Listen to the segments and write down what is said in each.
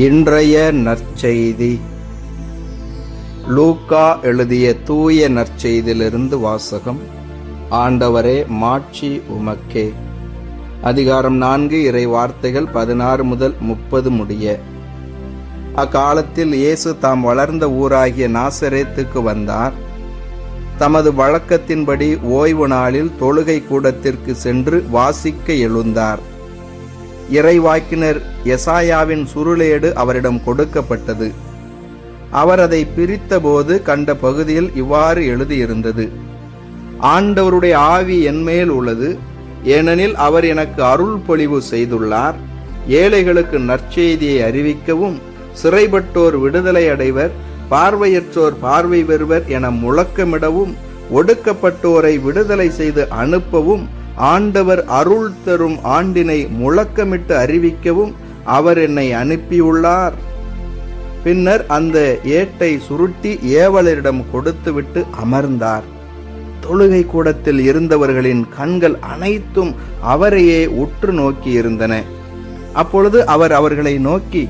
இன்றைய நற்செய்தி. லூக்கா எழுதிய தூய நற்செய்தியிலிருந்து வாசகம் ஆண்டவரே மாட்சி உமக்கே. அதிகாரம் நான்கு இறை வார்த்தைகள் பதினாறு முதல் முப்பது முடிய. அக்காலத்தில் இயேசு தாம் வளர்ந்த ஊராகிய நாசரேத்துக்கு வந்தார். தமது வழக்கத்தின்படி ஓய்வு நாளில் தொழுகை கூடத்திற்கு சென்று வாசிக்க எழுந்தார். இறைவாக்கினர் எசாயாவின் சுருளேடு அவரிடம் கொடுக்கப்பட்டது. அவர் அதை பிரித்தபோது கண்ட பகுதியில் இவ்வாறு எழுதியிருந்தது. ஆண்டவருடைய ஆவி என்மேல் உள்ளது ஏனெனில் அவர் எனக்கு அருள் பொழிவு செய்துள்ளார். ஏழைகளுக்கு நற்செய்தியை அறிவிக்கவும் சிறைப்பட்டோர் விடுதலை அடைவர் பார்வையற்றோர் பார்வை பெறுவர் என முழக்கமிடவும் ஒடுக்கப்பட்டோரை விடுதலை செய்து அனுப்பவும் ஆண்டவர் அருள் தரும் ஆண்டினை முழக்கமிட்டு அறிவிக்கவும் அவர் என்னை அனுப்பியுள்ளார். பின்னர் அந்த ஏட்டை சுருட்டி ஏவலரிடம் கொடுத்துவிட்டு அமர்ந்தார். தொழுகை கூடத்தில் இருந்தவர்களின் கண்கள் அனைத்தும் அவரையே உற்று நோக்கி இருந்தன. அப்பொழுது அவர் அவர்களை நோக்கி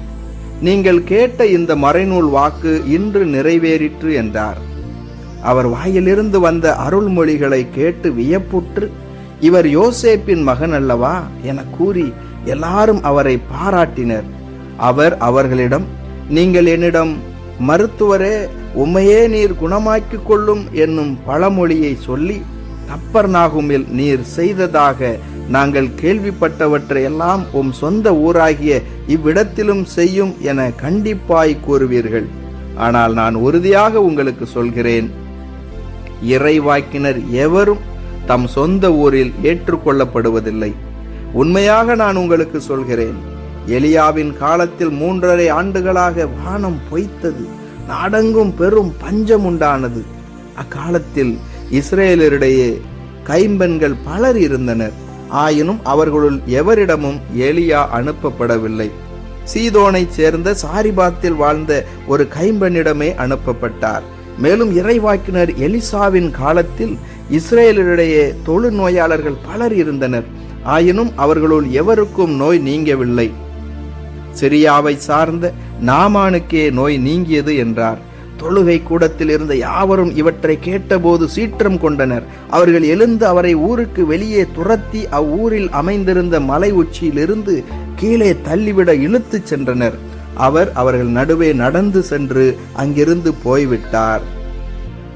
நீங்கள் கேட்ட இந்த மறைநூல் வாக்கு இன்று நிறைவேறிற்று என்றார். அவர் வாயிலிருந்து வந்த அருள்மொழிகளை கேட்டு வியப்புற்று இவர் யோசேப்பின் மகன் அல்லவா என கூறி எல்லாரும் அவரை பாராட்டினர். அவர் அவர்களிடம் நீங்கள் என்னிடம் மருத்துவரே உம்மையே நீர் குணமாக்கிக் கொள்ளும் என்னும் பழமொழியை சொல்லி தப்பர் நாகுமில் நீர் செய்ததாக நாங்கள் கேள்விப்பட்டவற்றை எல்லாம் உம் சொந்த ஊராகிய இவ்விடத்திலும் செய்யும் என கண்டிப்பாய் கூறுவீர்கள். ஆனால் நான் உறுதியாக உங்களுக்கு சொல்கிறேன். இறைவாக்கினர் எவரும் தம் சொந்த ஊரில் ஏற்றுக்கொள்ளப்படுவதில்லை. உண்மையாக நான் உங்களுக்கு சொல்கிறேன் எலியாவின் காலத்தில் மூன்றரை ஆண்டுகளாக வானம் பொய்த்தது நாடெங்கும் பெரும் பஞ்சம் உண்டானது. அக்காலத்தில் இஸ்ரேலரிடையே கைம்பெண்கள் பலர் இருந்தனர் ஆயினும் அவர்களுள் எவரிடமும் எலியா அனுப்பப்படவில்லை. சீதோனைச் சேர்ந்த சாரிபாத்தில் வாழ்ந்த ஒரு கைம்பெண்ணிடமே அனுப்பப்பட்டார். மேலும் இறைவாக்கினர் எலிசாவின் காலத்தில் இஸ்ரேலிடையே தொழு நோயாளர்கள் பலர் இருந்தனர். ஆயினும் அவர்களுள் எவருக்கும் நோய் நீங்கவில்லை. சிரியாவை சார்ந்த நாமானுக்கே நோய் நீங்கியது என்றார். தொழுகை கூடத்தில் இருந்த யாவரும் இவற்றை கேட்டபோது சீற்றம் கொண்டனர். அவர்கள் எழுந்து அவரை ஊருக்கு வெளியே துரத்தி அவ்வூரில் அமைந்திருந்த மலை உச்சியிலிருந்து கீழே தள்ளிவிட இழுத்துச் சென்றனர். அவர் அவர்கள் நடுவே நடந்து சென்று அங்கிருந்து போய்விட்டார்.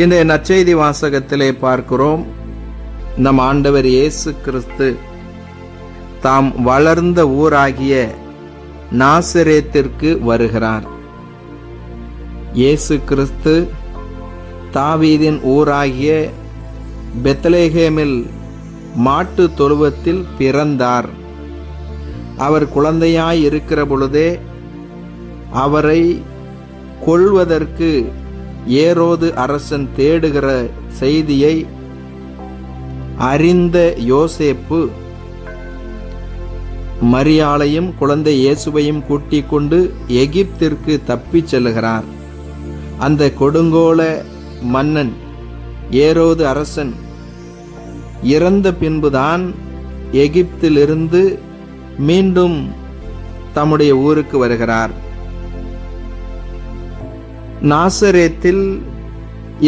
இந்த நற்செய்தி வாசகத்திலே பார்க்கிறோம். நம் ஆண்டவர் இயேசு கிறிஸ்து தாம் வளர்ந்த ஊராகிய நாசிரேத்திற்கு வருகிறார். இயேசு கிறிஸ்து தாவீதின் ஊராகிய பெத்லேஹேமில் மாட்டு தொழுவத்தில் பிறந்தார். அவர் குழந்தையாய் இருக்கிற பொழுதே அவரை கொள்வதற்கு ஏரோது அரசன் தேடுகிற செய்தியை அறிந்த யோசேப்பு மரியாளையும் குழந்தை இயேசுவையும் கூட்டிக் கொண்டு எகிப்திற்கு தப்பிச் செல்லுகிறார். அந்த கொடுங்கோல மன்னன் ஏரோது அரசன் இறந்த பின்புதான் எகிப்திலிருந்து மீண்டும் தம்முடைய ஊருக்கு வருகிறார். நாசரேத்தில்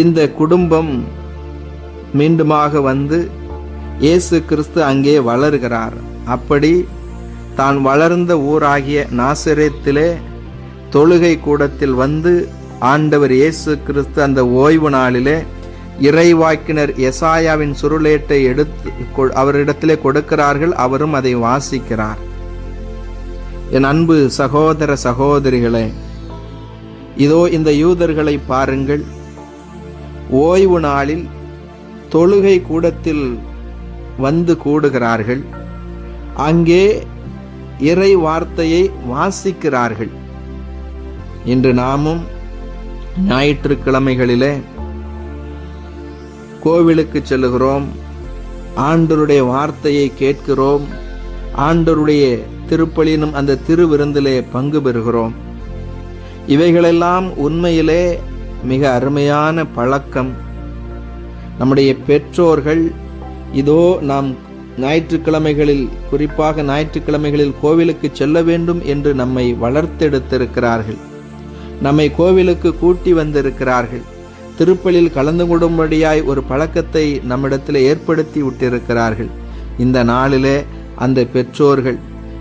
இந்த குடும்பம் மீண்டுமாக வந்து இயேசு கிறிஸ்து அங்கே வளர்கிறார். அப்படி தான் வளர்ந்த ஊராகிய நாசரேத்திலே தொழுகை கூடத்தில் வந்து ஆண்டவர் இயேசு கிறிஸ்து அந்த ஓய்வு நாளிலே இறைவாக்கினர் எசாயாவின் சுருளேட்டை எடுத்து அவரிடத்திலே கொடுக்கிறார்கள் அவரும் அதை வாசிக்கிறார். என் அன்பு சகோதர சகோதரிகளே இதோ இந்த யூதர்களை பாருங்கள். ஓய்வு நாளில் தொழுகை கூடத்தில் வந்து கூடுகிறார்கள். அங்கே இறை வார்த்தையை வாசிக்கிறார்கள். இன்று நாமும் ஞாயிற்றுக்கிழமைகளிலே கோவிலுக்கு செல்லுகிறோம். ஆண்டருடைய வார்த்தையை கேட்கிறோம். ஆண்டருடைய திருப்பலினும் அந்த திருவிருந்திலே பங்கு பெறுகிறோம். இவைகளெல்லாம் உண்மையிலே மிக அருமையான பழக்கம். நம்முடைய பெற்றோர்கள் இதோ நாம் ஞாயிற்றுக்கிழமைகளில் குறிப்பாக ஞாயிற்றுக்கிழமைகளில் கோவிலுக்கு செல்ல வேண்டும் என்று நம்மை வளர்த்தெடுத்திருக்கிறார்கள். நம்மை கோவிலுக்கு கூட்டி வந்திருக்கிறார்கள். திருப்பலில் கலந்து கொள்ளும்படியாய் ஒரு பழக்கத்தை நம்மிடத்தில் ஏற்படுத்தி விட்டிருக்கிறார்கள். இந்த நாளிலே அந்த பெற்றோர்கள்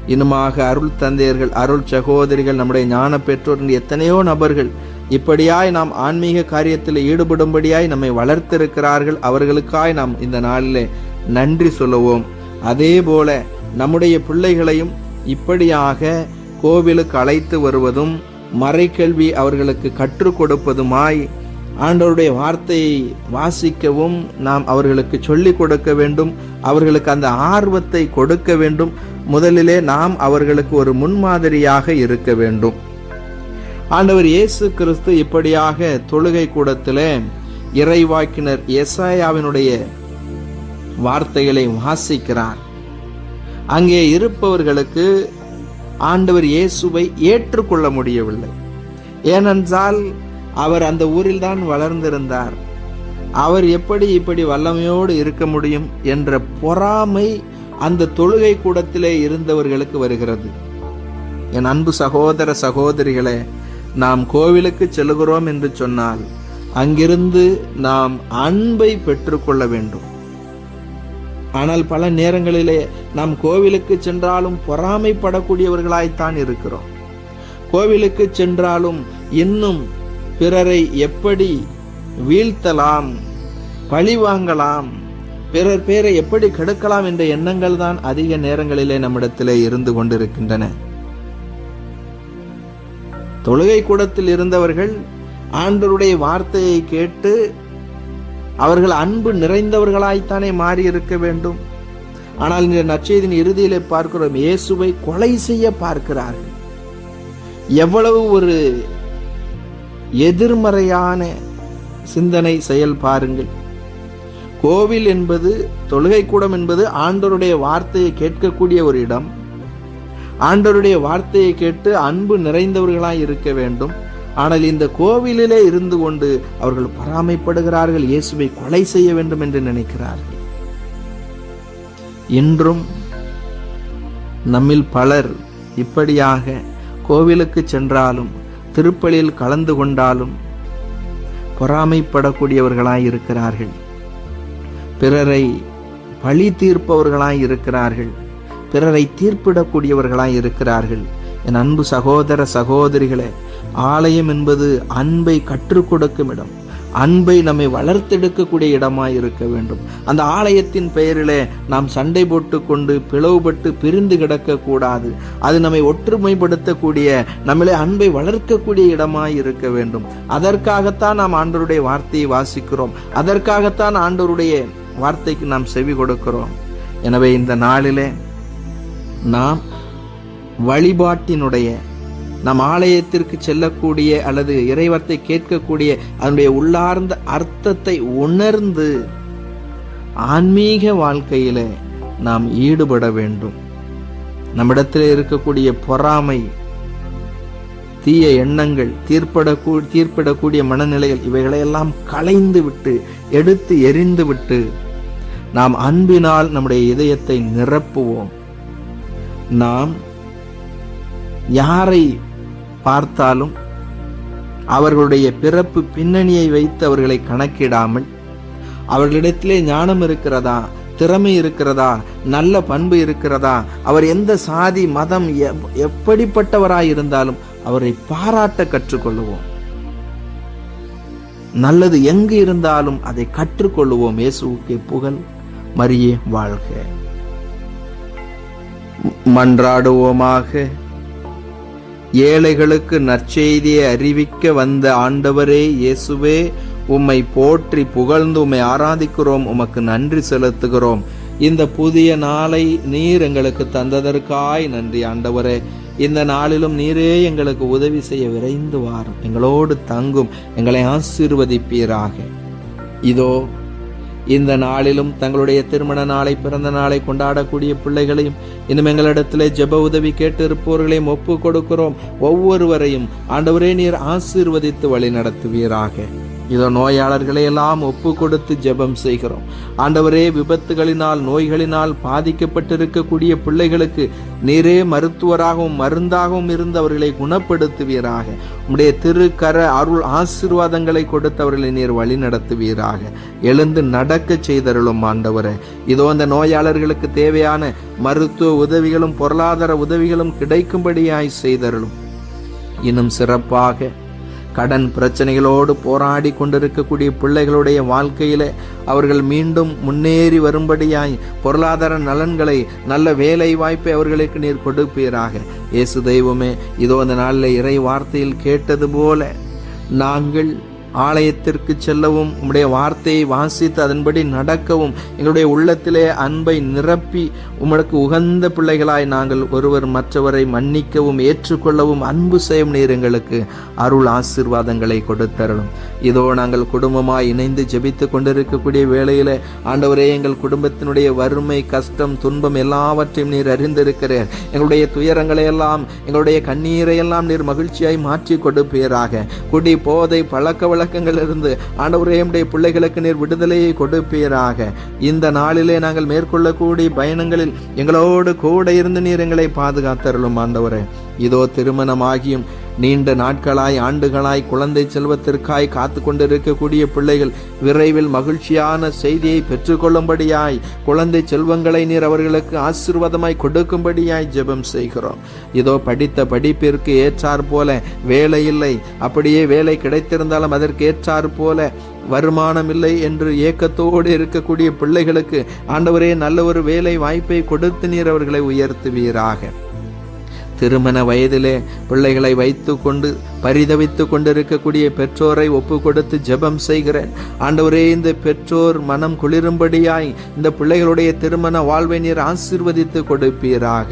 இன்னுமாக அருள் தந்தையர்கள் அருள் சகோதரிகள் நம்முடைய ஞான பெற்றோர்கள் எத்தனையோ நபர்கள் இப்படியாய் நாம் ஆன்மீக காரியத்தில் ஈடுபடும்படியாய் நம்மை வளர்த்திருக்கிறார்கள். அவர்களுக்காய் நாம் இந்த நாளிலே நன்றி சொல்லுவோம். அதே போல நம்முடைய பிள்ளைகளையும் இப்படியாக கோவிலுக்கு அழைத்து வருவதும் மறைக்கல்வி அவர்களுக்கு கற்றுக் கொடுப்பதுமாய் ஆண்டவருடைய வார்த்தையை வாசிக்கவும் நாம் அவர்களுக்கு சொல்லிக் கொடுக்க வேண்டும் அவர்களுக்கு அந்த ஆர்வத்தை கொடுக்க வேண்டும். முதலிலே நாம் அவர்களுக்கு ஒரு முன்மாதிரியாக இருக்க வேண்டும். ஆண்டவர் இயேசு கிறிஸ்து இப்படியாக தொழுகை கூடத்திலே இறைவாக்கினர் எசாயாவினுடைய வார்த்தைகளை வாசிக்கிறார். அங்கே இருப்பவர்களுக்கு ஆண்டவர் இயேசுவை ஏற்றுக்கொள்ள முடியவில்லை. ஏனென்றால் அவர் அந்த ஊரில்தான் வளர்ந்திருந்தார். அவர் எப்படி இப்படி வல்லமையோடு இருக்க முடியும் என்ற பொறாமை அந்த தொழுகை கூடத்திலே இருந்தவர்களுக்கு வருகிறது. என் அன்பு சகோதர சகோதரிகளே நாம் கோவிலுக்கு செல்கிறோம் என்று சொன்னால் அங்கிருந்து நாம் அன்பை பெற்றுக்கொள்ள வேண்டும். ஆனால் பல நேரங்களிலே நாம் கோவிலுக்கு சென்றாலும் பொறாமைப்படக்கூடியவர்களாய்த்தான் இருக்கிறோம். கோவிலுக்கு சென்றாலும் இன்னும் பிறரை எப்படி வீழ்த்தலாம் பழி வாங்கலாம் பிறர் பேரை எப்படி கெடுக்கலாம் என்ற எண்ணங்கள் தான் அதிக நேரங்களிலே நம்மிடத்திலே இருந்து கொண்டிருக்கின்றன. தொழுகை கூடத்தில் இருந்தவர்கள் ஆண்டருடைய வார்த்தையை கேட்டு அவர்கள் அன்பு நிறைந்தவர்களாய்த்தானே மாறி இருக்க வேண்டும். ஆனால் இந்த நற்செய்தியின் இறுதியிலே பார்க்கிறோம் இயேசுவை கொலை செய்ய பார்க்கிறார்கள். எவ்வளவு ஒரு எதிர்மறையான சிந்தனை செயல் பாருங்கள். கோவில் என்பது தொழுகை கூடம் என்பது ஆண்டவருடைய வார்த்தையை கேட்கக்கூடிய ஒரு இடம். ஆண்டவருடைய வார்த்தையை கேட்டு அன்பு நிறைந்தவர்களாய் இருக்க வேண்டும். ஆனால் இந்த கோவிலிலே இருந்து கொண்டு அவர்கள் பராமைப்படுகிறார்கள் இயேசுவை கொலை செய்ய வேண்டும் என்று நினைக்கிறார்கள். இன்றும் நம்மில் பலர் இப்படியாக கோவிலுக்கு சென்றாலும் திருப்பலியில் கலந்து கொண்டாலும் பொறாமைப்படக்கூடியவர்களாய் இருக்கிறார்கள் பிறரை பழி தீர்ப்பவர்களாய் இருக்கிறார்கள். பிறரை தீர்ப்பிடக்கூடியவர்களாய் இருக்கிறார்கள் என் அன்பு சகோதர சகோதரிகளே ஆலயம் என்பது அன்பை கற்றுக் கொடுக்கும் இடம். அன்பை நம்மை வளர்த்தெடுக்கக்கூடிய இடமாய் இருக்க வேண்டும். அந்த ஆலயத்தின் பெயரிலே நாம் சண்டை போட்டுக்கொண்டு பிளவுபட்டு பிரிந்து கிடக்கக்கூடாது. அது நம்மை ஒற்றுமைப்படுத்தக்கூடிய நம்மளே அன்பை வளர்க்கக்கூடிய இடமாய் இருக்க வேண்டும். அதற்காகத்தான் நாம் ஆண்டவருடைய வார்த்தையை வாசிக்கிறோம். அதற்காகத்தான் ஆண்டவருடைய வார்த்தைக்கு நாம் செவி கொடுக்கிறோம். எனவே இந்த நாளிலே நாம் வழிபாட்டினுடைய நம் ஆலயத்திற்கு செல்லக்கூடிய அல்லது இறைவத்தை கேட்கக்கூடிய அதனுடைய உள்ளார்ந்த அர்த்தத்தை உணர்ந்து ஆன்மீக வாழ்க்கையில நாம் ஈடுபட வேண்டும். நம்மிடத்தில் இருக்கக்கூடிய பொறாமை தீய எண்ணங்கள் தீர்ப்படக்கூ தீர்ப்பிடக்கூடிய மனநிலைகள் இவைகளையெல்லாம் களைந்து விட்டு எடுத்து எரிந்து விட்டு நாம் அன்பினால் நம்முடைய இதயத்தை நிரப்புவோம். நாம் யாரை பார்த்தாலும் அவர்களுடைய பிறப்பு பின்னணியை வைத்து அவர்களை கணக்கிடாமல் அவர்களிடத்திலே ஞானம் இருக்கிறதா திறமை இருக்கிறதா நல்ல பண்பு இருக்கிறதா அவர் எந்த சாதி மதம் எப்- எப்படிப்பட்டவராய் இருந்தாலும் அவரை பாராட்ட கற்றுக்கொள்ளுவோம். நல்லது எங்கு இருந்தாலும் அதை கற்றுக்கொள்ளுவோம். இயேசுக்கே புகழ் மரியே வாழ்க. மன்றாடுவோமாக. ஏழைகளுக்கு நற்செய்தியை அறிவிக்க வந்த ஆண்டவரே இயேசுவே உம்மை போற்றி புகழ்ந்து உம்மை ஆராதிக்கிறோம் உமக்கு நன்றி செலுத்துகிறோம். இந்த புதிய நாளை நீர் எங்களுக்கு தந்ததற்காய் நன்றி ஆண்டவரே. இந்த நாளிலும் நீரே எங்களுக்கு உதவி செய்ய விரைந்து வாரும். எங்களோடு தங்கும் எங்களை ஆசீர்வதிப்பீராக. இதோ இந்த நாளிலும் தங்களுடைய திருமண நாளை பிறந்த நாளை கொண்டாடக்கூடிய பிள்ளைகளையும் இன்னும் எங்களிடத்திலே ஜெப உதவி கேட்டு இருப்பவர்களையும் ஒப்பு கொடுக்கிறோம். ஒவ்வொருவரையும் ஆண்டவரே நீர் ஆசீர்வதித்து வழி நடத்துவீராக இதோ நோயாளர்களை எல்லாம் ஒப்பு கொடுத்து ஜெபம் செய்கிறோம். ஆண்டவரே விபத்துகளினால் நோய்களினால் பாதிக்கப்பட்டிருக்கக்கூடிய பிள்ளைகளுக்கு நீரே மருத்துவராகவும் மருந்தாகவும் இருந்து அவர்களை குணப்படுத்துவீராக. உம்முடைய திருக்கர அருள் ஆசீர்வாதங்களை கொடுத்தவர்களை நீர் வழி நடத்துவீராக எழுந்து நடக்க செய்தருளும் ஆண்டவரே. இதோ அந்த நோயாளர்களுக்கு தேவையான மருத்துவ உதவிகளும் பொருளாதார உதவிகளும் கிடைக்கும்படியாய் செய்தருளும். இன்னும் சிறப்பாக கடன் பிரச்சனைகளோடு போராடி கொண்டிருக்கக்கூடிய பிள்ளைகளுடைய வாழ்க்கையில அவர்கள் மீண்டும் முன்னேறி வரும்படியாய் பொருளாதார நலன்களை நல்ல வேலை வாய்ப்பை அவர்களுக்கு நீர் கொடுப்பீராக. இயேசு தெய்வமே இதோ அந்த நாளில் இறை வார்த்தையில் கேட்டது போல நாங்கள் ஆலயத்திற்கு செல்லவும் உம்முடைய வார்த்தையை வாசித்து அதன்படி நடக்கவும் எங்களுடைய உள்ளத்திலே அன்பை நிரப்பி உமக்கு உகந்த பிள்ளைகளாய் நாங்கள் ஒருவர் மற்றவரை மன்னிக்கவும் ஏற்றுக்கொள்ளவும் அன்பு செய்யும் நீர் எங்களுக்கு அருள் ஆசீர்வாதங்களை கொடுத்தரணும் இதோ நாங்கள் குடும்பமாய் இணைந்து ஜெபித்து கொண்டிருக்கக்கூடிய வேளையில ஆண்டவரே எங்கள் குடும்பத்தினுடைய வறுமை கஷ்டம் துன்பம் எல்லாவற்றையும் நீர் அறிந்திருக்கிறீர். எங்களுடைய துயரங்களை எல்லாம் எங்களுடைய கண்ணீரை எல்லாம் நீர் மகிழ்ச்சியாய் மாற்றி கொடுப்பீராக. குடி போதை பழக்க பழக்கங்களிலிருந்து ஆண்டவரே பிள்ளைகளுக்கு நீர் விடுதலையை கொடுப்பீராக. இந்த நாளிலே நாங்கள் மேற்கொள்ளக்கூடிய பயணங்களில் எங்களோடு கூட இருந்து நீர் எங்களை பாதுகாத்தருளும் ஆண்டவரே. இதோ திருமணமாகியும் நீண்ட நாட்களாய் ஆண்டுகளாய் குழந்தை செல்வத்திற்காய் காத்து கொண்டிருக்கக்கூடிய பிள்ளைகள் விரைவில் மகிழ்ச்சியான செய்தியை பெற்றுக்கொள்ளும்படியாய் குழந்தை செல்வங்களை நீர் அவர்களுக்கு ஆசீர்வாதமாய் கொடுக்கும்படியாய் ஜெபம் செய்கிறோம். இதோ படித்த படிப்பிற்கு ஏற்றார் போல வேலை இல்லை. அப்படியே வேலை கிடைத்திருந்தாலும் அதற்கு ஏற்றார் போல வருமானம் இல்லை என்று ஏக்கத்தோடு இருக்கக்கூடிய பிள்ளைகளுக்கு ஆண்டவரே நல்ல ஒரு வேலை வாய்ப்பை கொடுத்து நீர் அவர்களை உயர்த்துவீராக. திருமண வயதிலே பிள்ளைகளை வைத்து கொண்டு பரிதவித்து கொண்டிருக்கக்கூடிய பெற்றோரை ஒப்பு கொடுத்து ஜெபம் செய்கிறேன். ஆண்டவரே இந்த பெற்றோர் மனம் குளிரும்படியாய் இந்த பிள்ளைகளுடைய திருமண வாழ்வை நீர் ஆசீர்வதித்து கொடுப்பீராக.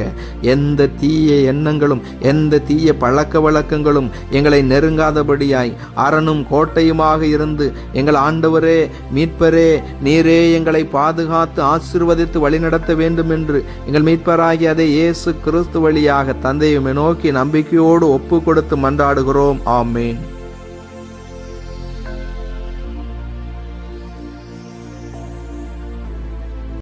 எந்த தீய எண்ணங்களும் எந்த தீய பழக்க வழக்கங்களும் எங்களை நெருங்காதபடியாய் அரணும் கோட்டையுமாக இருந்து எங்கள் ஆண்டவரே மீட்பரே நீரே எங்களை பாதுகாத்து ஆசீர்வதித்து வழிநடத்த வேண்டும் என்று எங்கள் மீட்பராகி அதை இயேசு கிறிஸ்து வழியாக தந்தையுமே நோக்கி நம்பிக்கையோடு ஒப்பு கொடுத்து மன்றாடுகிறோம். ஆமேன்.